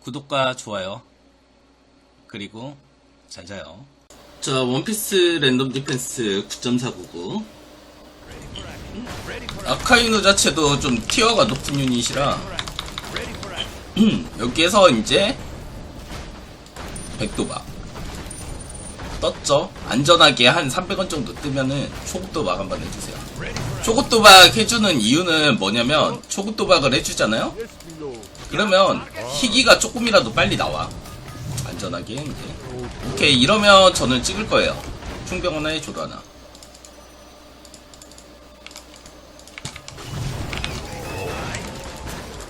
구독과 좋아요. 그리고 잘 자요. 자 원피스 랜덤 디펜스 9.499 아카이누 자체도 좀 티어가 높은 유닛이라. 여기에서 이제 백도박. 떴죠? 안전하게 한 300원 정도 뜨면은 초급도박 한번 해주세요 초급도박 해주는 이유는 뭐냐면 초급도박을 해주잖아요? 그러면 희귀가 조금이라도 빨리 나와. 안전하게. 이제 오케이 이러면 저는 찍을 거예요. 충병 하나에 조로 하나.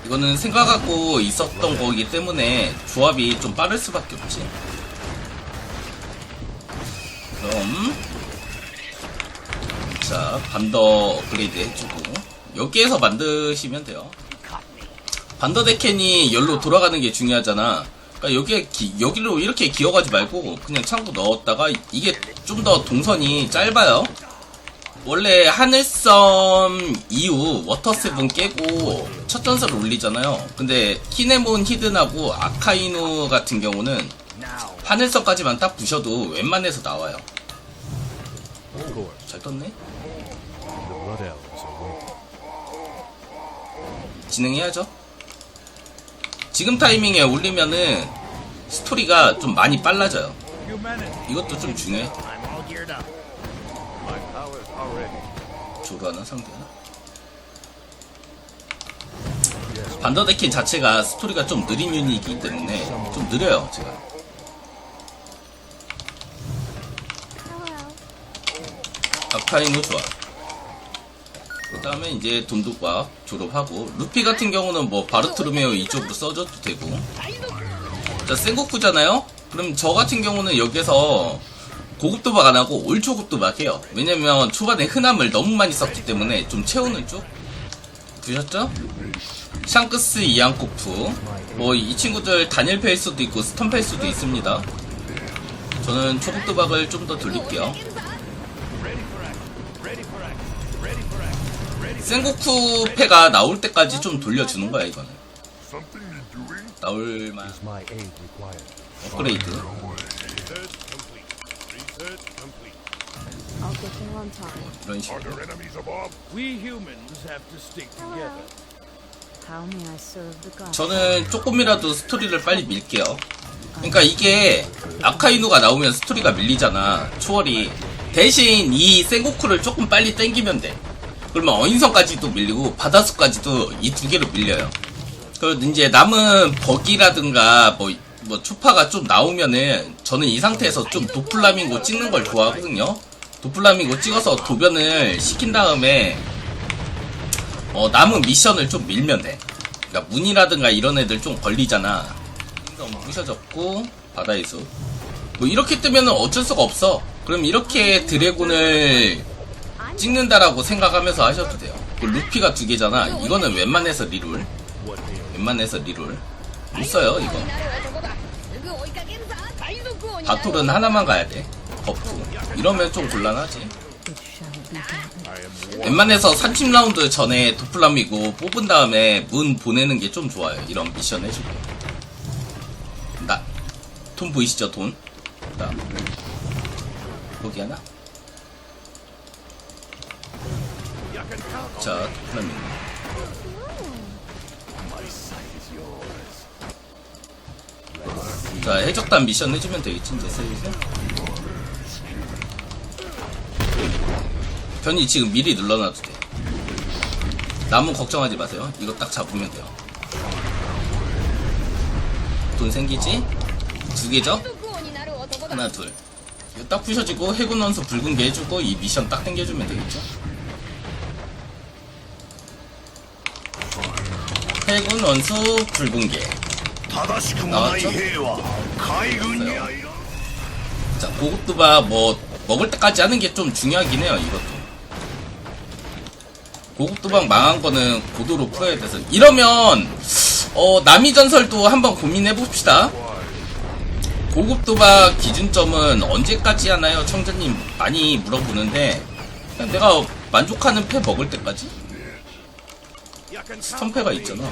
이거는 생각하고 있었던 거기 때문에 조합이 좀 빠를 수밖에 없지. 그럼 자 반더 업그레이드 해주고 여기에서 만드시면 돼요. 반더 데켄이 열로 돌아가는 게 중요하잖아. 그러니까 여기에 기- 여기로 이렇게 기어가지 말고 그냥 창고 넣었다가 이게 좀 더 동선이 짧아요. 원래 하늘섬 이후 워터세븐 깨고 첫 전설을 올리잖아요. 근데 키네몬 히든하고 아카이누 같은 경우는 하늘섬까지만 딱 부셔도 웬만해서 나와요 Course, 잘 떴네. 진행해야죠. 지금 타이밍에 올리면은 스토리가 좀 많이 빨라져요. 이것도 좀 중요해. 조로 하나 상대 하나. 반더데킨 자체가 스토리가 좀 느린 유닛이기 때문에 좀 느려요, 제가. 아카이노 좋아. 그 다음에 이제 돈독박 졸업하고 루피 같은 경우는 뭐 바르트루메오 이쪽으로 써줘도 되고 자 센고쿠잖아요? 그럼 저 같은 경우는 여기서 고급 도박 안 하고 올 초급 도박 해요 왜냐면 초반에 흔함을 너무 많이 썼기 때문에 좀 채우는 쪽 보셨죠? 샹크스 이앙코프 뭐 이 친구들 단일 수도 있고 스턴 수도 있습니다 저는 초급 도박을 좀 더 돌릴게요 센고쿠 패가 나올 때까지 좀 돌려주는 거야 이거는. 나올만? 업그레이드. I'll get there on time. 이런 식으로. We humans have to stick together. How may I serve the gods? 저는 조금이라도 스토리를 빨리 밀게요. 그러니까 이게 아카이누가 나오면 스토리가 밀리잖아. 초월이. 대신 이 센고쿠를 조금 빨리 땡기면 돼 그러면 어인성까지도 밀리고 바다수까지도 이 두 개로 밀려요 그리고 이제 남은 버기라든가 뭐, 뭐 초파가 좀 나오면은 저는 이 상태에서 좀 도플라밍고 찍는 걸 좋아하거든요 도플라밍고 찍어서 도변을 시킨 다음에 어, 남은 미션을 좀 밀면 돼. 그러니까 문이라든가 이런 애들 좀 걸리잖아. 부셔졌고 바다의 숲. 뭐 이렇게 뜨면은 어쩔 수가 없어. 그럼 이렇게 드래곤을 찍는다라고 생각하면서 하셔도 돼요. 그 루피가 두 개잖아. 이거는 웬만해서 리롤. 웬만해서 리롤. 못 써요 이거. 바톨은 하나만 가야 돼. 버프. 이러면 좀 곤란하지. 웬만해서 30라운드 전에 도플람이고 뽑은 다음에 문 보내는 게 좀 좋아요. 이런 미션 해주고. 나, 돈 보이시죠, 돈? 나, 거기 하나? 자, 도플람이. 자, 해적단 미션 해주면 되겠지, 이제 슬슬. 변이 지금 미리 눌러놔도 돼. 남은 걱정하지 마세요. 이거 딱 잡으면 돼요. 돈 생기지? 두 개죠? 하나, 둘. 이거 딱 부셔지고 해군 원수 붉은 게 해주고 이 미션 딱 당겨주면 되겠죠? 해군 원수 붉은계. 나왔죠? 자 고급두바 뭐 먹을 때까지 하는 게 좀 중요하긴 해요 이것도 고급도방 망한 거는 고도로 풀어야 돼서 이러면 어 남이 전설도 한번 고민해 봅시다 고급도박 기준점은 언제까지 하나요? 청자님 많이 물어보는데 내가 만족하는 패 먹을 때까지? 스턴패가 있잖아.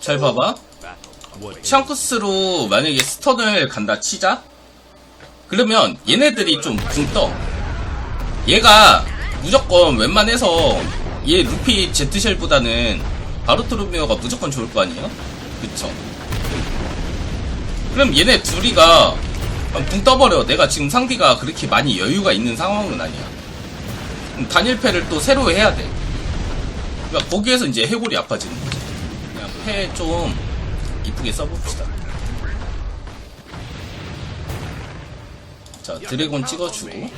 잘 봐봐. 샹크스로 만약에 스턴을 간다 치자? 그러면 얘네들이 좀 붕 떠. 얘가 무조건 웬만해서 얘 루피 제트쉘보다는 바로토르미오가 무조건 좋을 거 아니에요? 그쵸? 그럼 얘네 둘이가 붕 떠버려. 내가 지금 상대가 그렇게 많이 여유가 있는 상황은 아니야. 단일패를 또 새로 해야 돼. 그러니까 거기에서 이제 해골이 아파지는 거지. 그냥 패좀 이쁘게 써봅시다. 자, 드래곤 찍어주고.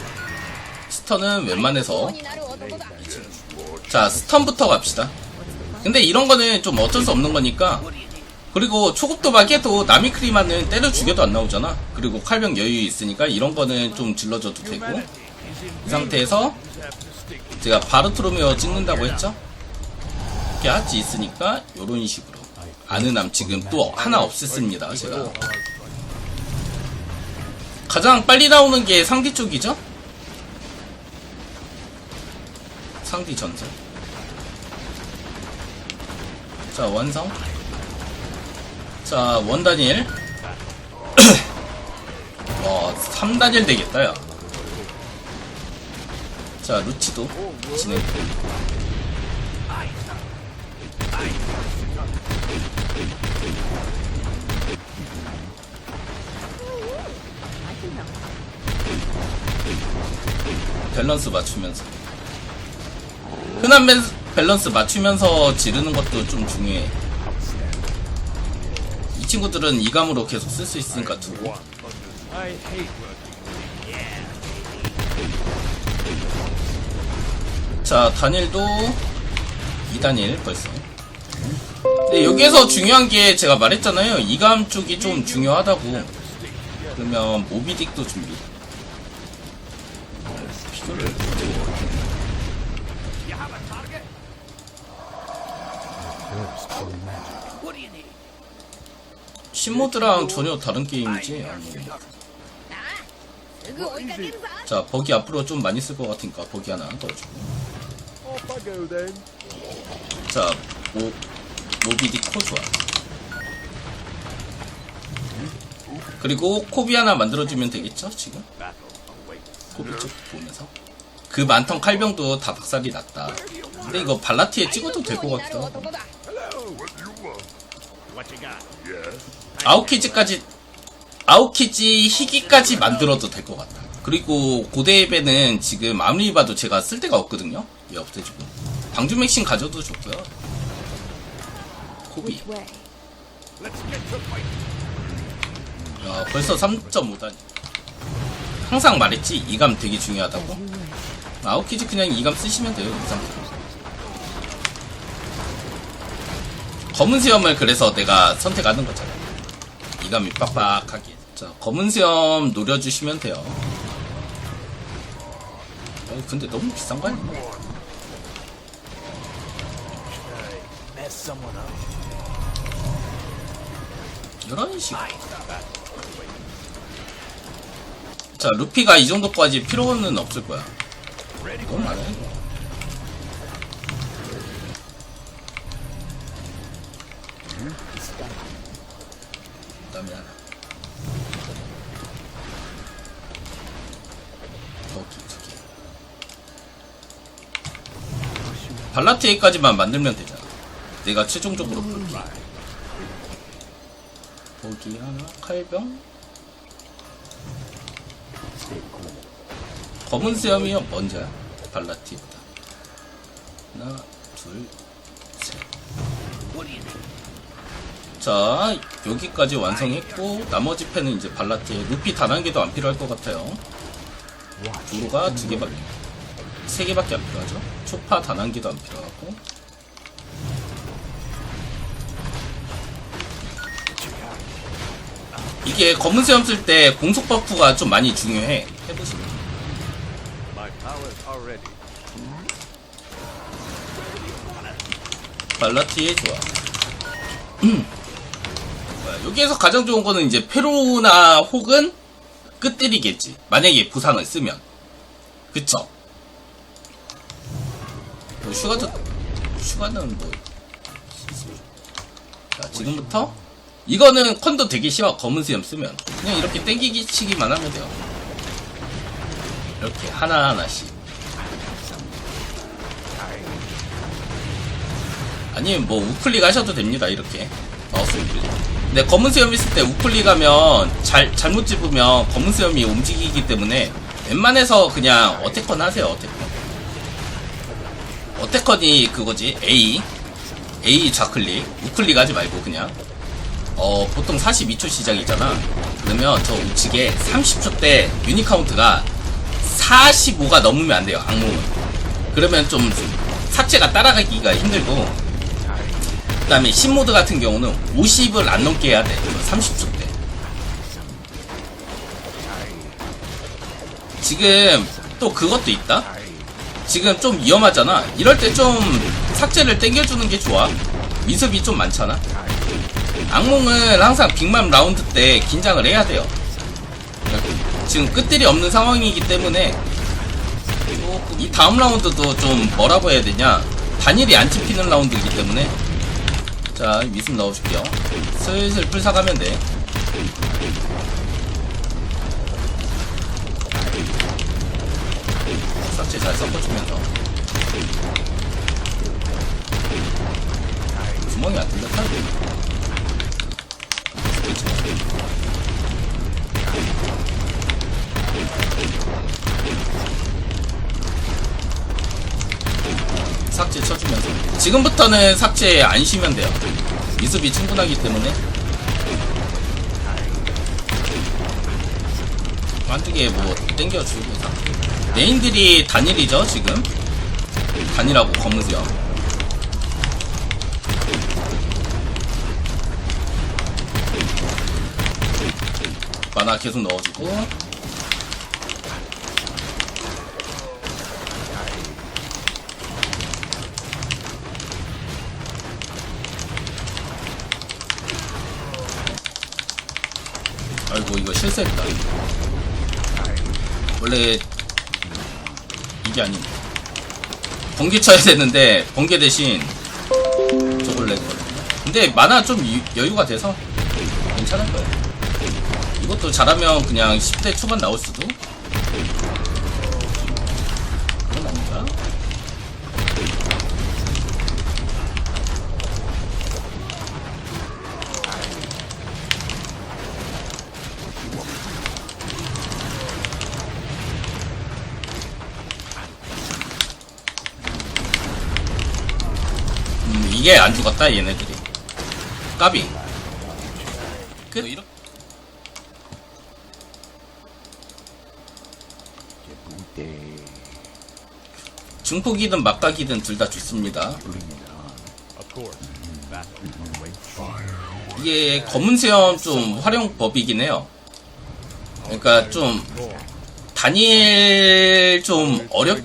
스턴은 웬만해서. 자, 스턴부터 갑시다. 근데 이런 거는 좀 어쩔 수 없는 거니까. 그리고 초급 도박에도 나미크리만은 때려 죽여도 안 나오잖아. 그리고 칼병 여유 있으니까 이런 거는 좀 질러줘도 되고. 이 상태에서 제가 바르트로메오 찍는다고 했죠? 이렇게 하지 있으니까 요런 식으로. 아는암 지금 또 하나 없앴습니다, 제가. 가장 빨리 나오는 게 상디 쪽이죠? 상디 전설. 자, 완성. 자, 원단일. 와, 3단일 되겠다, 야. 자, 루치도 진행. 밸런스 맞추면서. 흔한 밸- 밸런스 맞추면서 지르는 것도 좀 중요해. 이 친구들은 이감으로 계속 쓸 수 있으니까 두고. 자, 단일도 2단일 벌써. 근데 여기에서 중요한 게 제가 말했잖아요. 이감 쪽이 좀 중요하다고. 그러면 모비딕도 준비. 신모드랑 전혀 다른 게임이지? 아니. 자, 버기 앞으로 좀 많이 쓸 것 같으니까 버기 하나 넣어주고. 자, 모, 모비딕 코 좋아. 그리고 코비 하나 만들어주면 되겠죠, 지금? 코비 쪽 보면서. 그 많던 칼병도 다 박살이 났다. 근데 이거 발라티에 찍어도 될 것 같기도 하고. 아웃키즈까지, 아웃키즈 희귀까지 만들어도 될 것 같다. 그리고 고대배는 지금 아무리 봐도 제가 쓸 데가 없거든요? 얘 없애주고. 방주 맥신 가져도 좋고요. 코비. 야, 벌써 3.5단위. 항상 말했지, 이감 되게 중요하다고. 아웃키즈 그냥 이감 쓰시면 돼요, 이 상태로. 검은 수염을 그래서 내가 선택하는 거잖아. 이감이 빡빡하게. 자, 검은 수염 노려주시면 돼요. 어, 근데 너무 비싼 거 아니야? 이런 식으로. 자, 루피가 이 정도까지 필요는 없을 거야. 너무 많아. 발라티에까지만 만들면 되잖아. 내가 최종적으로 볼게. 거기 하나, 칼병. 검은 수염이요 먼저야 발라티보다. 하나 둘셋자 여기까지 완성했고 나머지 펜은 이제 발라티에 루피 단 한 개도 안 필요할 것 같아요. 도로가 두 개밖에 세 개밖에 안 필요하죠? 초파 단 한 개도 안 필요하고. 이게 검은 수염 쓸 때 공속 버프가 좀 많이 중요해. 해보시면 발라티에 좋아. 음. 여기에서 가장 좋은 거는 이제 페로나 혹은 끝들이겠지. 만약에 부상을 쓰면. 그쵸? 뭐 슈가도, 슈가는 뭐. 자, 지금부터 이거는 컨도 되게 쉬워 검은 수염 쓰면 그냥 이렇게 땡기기 치기만 하면 돼요 이렇게 하나하나씩. 아니면 뭐 우클릭 하셔도 됩니다 이렇게. 근데 검은 수염 있을 때 우클릭 하면 잘, 잘못 집으면 검은 수염이 움직이기 때문에 웬만해서 그냥 어태컨 하세요 어태컨 어태컨이 그거지 A. A 좌클릭. 우클릭 하지 말고 그냥. 어 보통 42초 시작이잖아. 그러면 저 우측에 30초 때 유니 카운트가 45가 넘으면 안 돼요 악몽은. 그러면 좀 삭제가 따라가기가 힘들고 그 다음에 신모드 같은 경우는 50을 안 넘게 해야 돼. 30초 때. 지금 또 그것도 있다? 지금 좀 위험하잖아. 이럴 때 좀 삭제를 땡겨주는 게 좋아. 미습이 좀 많잖아. 악몽은 항상 빅맘 라운드 때 긴장을 해야 돼요 지금 끝들이 없는 상황이기 때문에 조금 이 다음 라운드도 좀 뭐라고 해야 되냐? 단일이 안 찍히는 라운드이기 때문에. 자 미습 넣어줄게요. 슬슬 풀사가면 돼. 삭제 잘 섞어주면서. 구멍이 안 뚫렸다. 삭제 지금부터는 삭제 안 쉬면 돼요. 미습이 충분하기 때문에. 한두 개 뭐 땡겨주고. 메인들이 단일이죠 지금? 단일하고 검은수요 만화 계속 넣어주고 실수했다. 원래 이게 아닌데 번개 쳐야 되는데 번개 대신 저걸 냈거든요. 근데 만화 좀 유- 여유가 돼서 괜찮을 거예요. 이것도 잘하면 그냥 10대 초반 나올 수도. 그건 아닌가? 이게 안 죽었다 얘네들이 까비 끝뭐 이렇게 중폭이든 막각이든 둘 다 좋습니다. 이게 검은 수염 좀 활용법이긴 해요. 그러니까 좀 단일 좀 어렵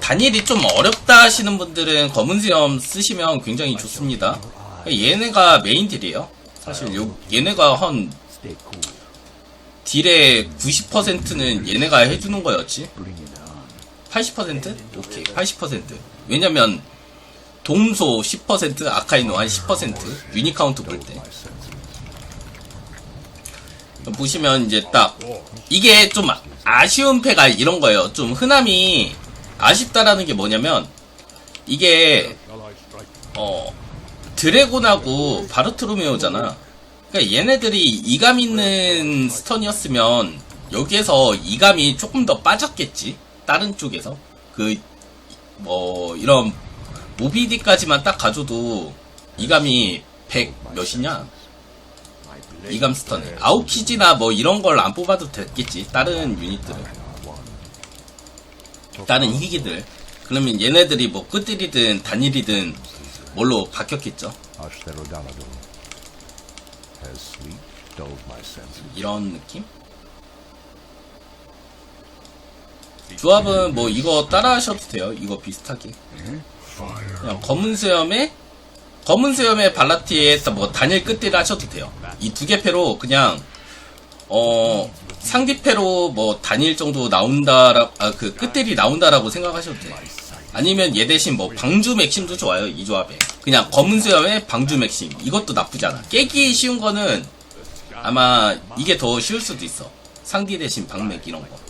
단일이 좀 어렵다 하시는 분들은 검은 수염 쓰시면 굉장히 좋습니다. 얘네가 메인 딜이에요. 사실 요 얘네가 한 딜의 90%는 얘네가 해주는 거였지. 80%? 오케이, 80%. 왜냐면, 돔소 10%, 아카이노 한 10%, 유니카운트 볼 때. 보시면 이제 딱, 이게 좀 아쉬운 패가 이런 거예요. 좀 흔함이 아쉽다라는 게 뭐냐면, 이게, 어, 드래곤하고 바르트로메오잖아. 그러니까 얘네들이 이감 있는 스턴이었으면, 여기에서 이감이 조금 더 빠졌겠지. 다른 쪽에서. 그, 뭐, 이런, 모비디까지만 딱 가져도, 이감이 100 몇이냐? 이감 스턴에. 아웃키지나 뭐 이런 걸 안 뽑아도 됐겠지. 다른 유닛들은. 다른 이기기들. 그러면 얘네들이 뭐 끝들이든 단일이든 뭘로 바뀌었겠죠. 이런 느낌? 조합은 뭐 이거 따라 하셔도 돼요. 이거 비슷하게. 그냥 검은 수염에 검은 수염에 발라티에서 뭐 단일 끝딜 하셔도 돼요. 이 두 개 패로 그냥 어 상디 패로 뭐 단일 정도 나온다라 아그 끝딜이 나온다라고 생각하셔도 돼요. 아니면 얘 대신 뭐 방주 맥심도 좋아요 이 조합에. 그냥 검은 수염에 방주 맥심. 이것도 나쁘지 않아. 깨기 쉬운 거는 아마 이게 더 쉬울 수도 있어. 상디 대신 방맥 이런 거